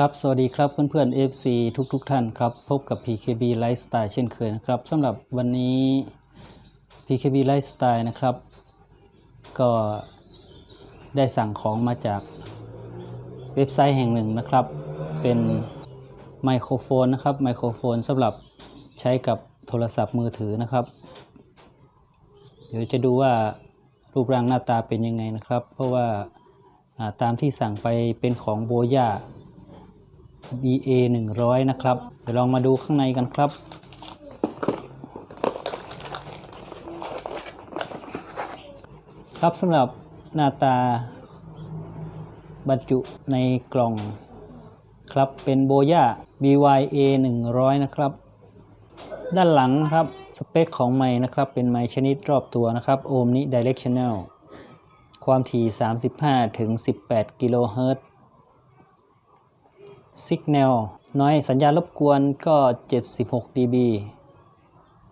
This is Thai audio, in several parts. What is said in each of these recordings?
ครับ สวัสดีครับเพื่อนๆ FC ทุกๆทท่านครับ พบกับ PKB Lifestyle เช่นเคยนะครับสำหรับวันนี้ PKB Lifestyle นะครับ ก็ได้สั่งของมาจากเว็บไซต์แห่งหนึ่งนะครับ เป็นไมโครโฟนนะครับไมโครโฟนสำหรับใช้กับโทรศัพท์มือถือนะครับ เดี๋ยวจะดูว่ารูปร่างหน้าตาเป็นยังไงนะครับ เพราะว่าอ่าตามที่สั่งไปเป็นของโบย่า BA 100 นะครับ เดี๋ยวลองมาดูข้างในกันครับ ครับสำหรับหน้าตา บรรจุในกล่องครับเป็นโบย่า BYA 100 นะครับ ด้านหลังครับสเปคของไม้นะครับ เป็นไม้ชนิดรอบตัวนะครับโอมนิ Directional ความถี่ 35ถึง18 กิโลเฮิรตซ์ Signal น้อยสัญญาณรบกวนก็ 76 dB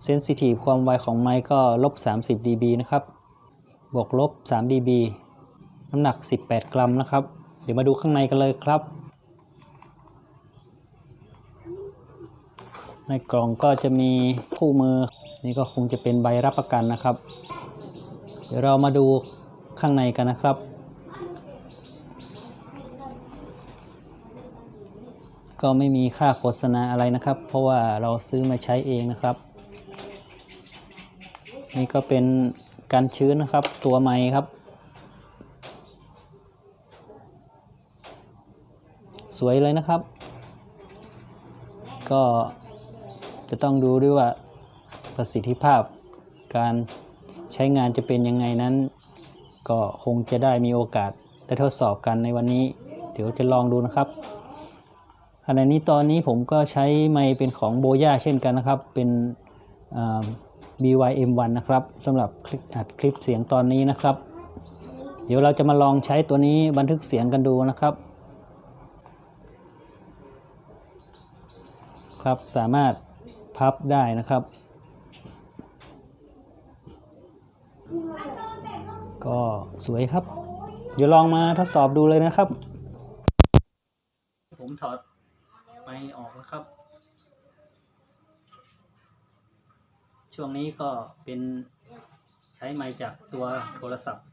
Sensitive ความไวของไมค์ก็ลบ 30 dB นะครับ บวกลบ 3 dB น้ำหนัก 18 กรัมนะครับ เดี๋ยวมาดูข้างในกันเลยครับ ในกล่องก็จะมีคู่มือ นี่ก็คงจะเป็นใบรับประกันนะครับ เดี๋ยวเรามาดูข้างในกันนะครับ ก็ไม่มีค่าโฆษณาอะไรนะครับ เพราะว่าเราซื้อมาใช้เองนะครับ นี่ก็เป็นการชื้นนะครับ ตัวไม้ครับ สวยเลยนะครับ ก็จะต้องดูด้วยว่าประสิทธิภาพการใช้งานจะเป็นยังไงนั้น ก็คงจะได้มีโอกาสได้ทดสอบกันในวันนี้ เดี๋ยวจะลองดูนะครับ ขณะนี้ตอนนี้ผมก็ใช้ไมค์เป็นของโบย่าเช่นกันนะครับ เป็น BYM1 นะครับสำหรับอัดคลิปเสียงตอนนี้นะครับ เดี๋ยวเราจะมาลองใช้ตัวนี้บันทึกเสียงกันดูนะครับ ครับสามารถพับได้นะครับ ก็สวยครับ เดี๋ยวลองมาทดสอบดูเลยนะครับ ผมถอด มค์ออกแล้วครับ ช่วงนี้ก็เป็นใช้ไมค์จากตัวโทรศัพท์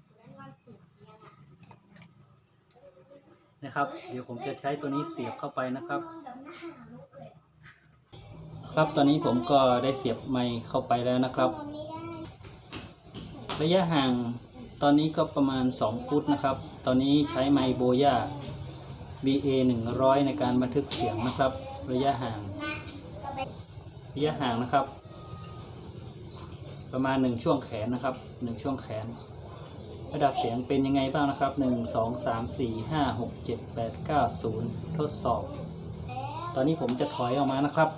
นะครับ เดี๋ยวผมจะใช้ตัวนี้เสียบเข้าไปนะครับ ครับตอนนี้ผมก็ได้เสียบไมค์เข้าไปแล้วนะครับ ระยะห่างตอนนี้ก็ประมาณ 2 ฟุตนะครับ ตอนนี้ใช้ไมค์โบย่า BA 100 ในการบันทึกเสียงนะครับ ระยะห่าง ระยะห่างนะครับ ประมาณ 1 ช่วงแขนนะครับ 1 ช่วงแขน ระดับเสียงเป็นยังไงบ้างนะครับ 1 2 3 4 5 6 7 8 9 0 ทดสอบ ตอนนี้ผมจะถอยออกมานะครับ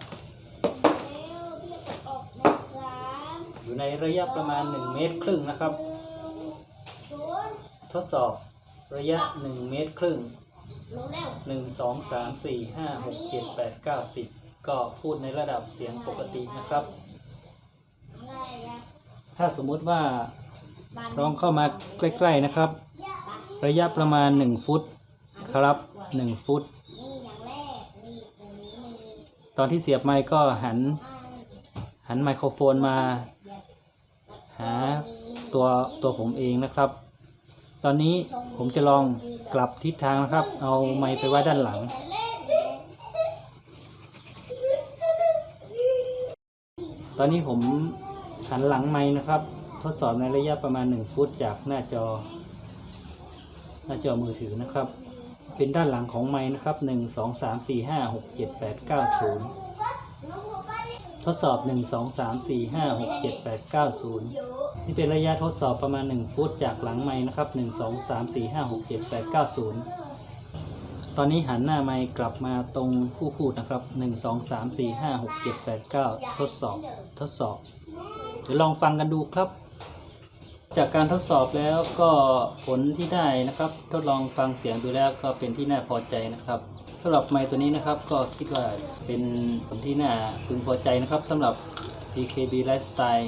อยู่ในระยะประมาณ 1 เมตรครึ่งนะครับ ทดสอบระยะ 1 เมตรครึ่ง 1 2 3 4 5 6 7 8 9 10ก็พูดในระดับเสียงปกตินะครับ ถ้าสมมุติว่าลองเข้ามาใกล้ ๆนะครับ ระยะประมาณ 1 ฟุตครับ 1 ฟุต ตอนที่เสียบไมค์ก็หัน หันไมโครโฟนมา หาตัวตัวผมเองนะครับ ตอนนี้ผมจะลองกลับทิศทางนะครับ เอาไมค์ไปไว้ด้านหลัง ตอนนี้ผมหันหลังไม้นะครับ ทดสอบในระยะประมาณ 1 ฟุตจากหน้าจอ หน้าจอมือถือนะครับ เป็นด้านหลังของไม้นะครับ 1 2 3 4 5 6 7 8 9 0 ทดสอบ 1 2 3 4 5 6 7 8 9 0 นี่เป็นระยะทดสอบประมาณ 1 ฟุตจากหลังไม้นะครับ 1 2 3 4 5 6 7 8 9 0 ตอนนี้หันหน้าไม้กลับมาตรงผู้พูดนะครับ 1 2 3 4 5 6 7 8 9 ทดสอบ ทดสอบ เดี๋ยวลองฟังกันดูครับ จากการทดสอบแล้วก็ผลที่ได้นะครับ ทดลองฟังเสียงดูแล้วก็เป็นที่น่าพอใจนะครับสำหรับไมค์ตัวนี้นะครับ ก็คิดว่าเป็นผลที่น่าพึงพอใจนะครับสำหรับ PKB Lifestyle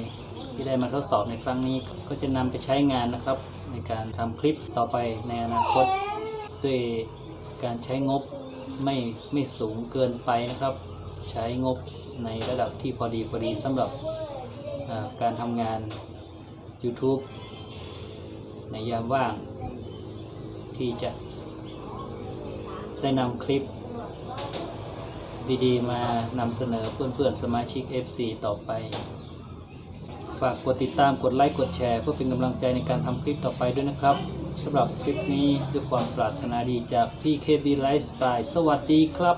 ที่ได้มาทดสอบในครั้งนี้ ก็จะนำไปใช้งานนะครับ ในการทำคลิปต่อไปในอนาคตด้วยการใช้งบไม่ไม่สูงเกินไปนะครับ ใช้งบในระดับที่พอดีพอดีสำหรับการทำงาน YouTube ในยามว่าง ที่จะได้นำคลิปดีๆมานำเสนอเพื่อนๆสมาชิก FC ต่อไป ฝากกดติดตามกดไลค์กดแชร์ เพื่อเป็นกำลังใจในการทำคลิปต่อไปด้วยนะครับสำหรับคลิปนี้ด้วยความปรารถนาดีจาก PKB Lifestyle สวัสดีครับ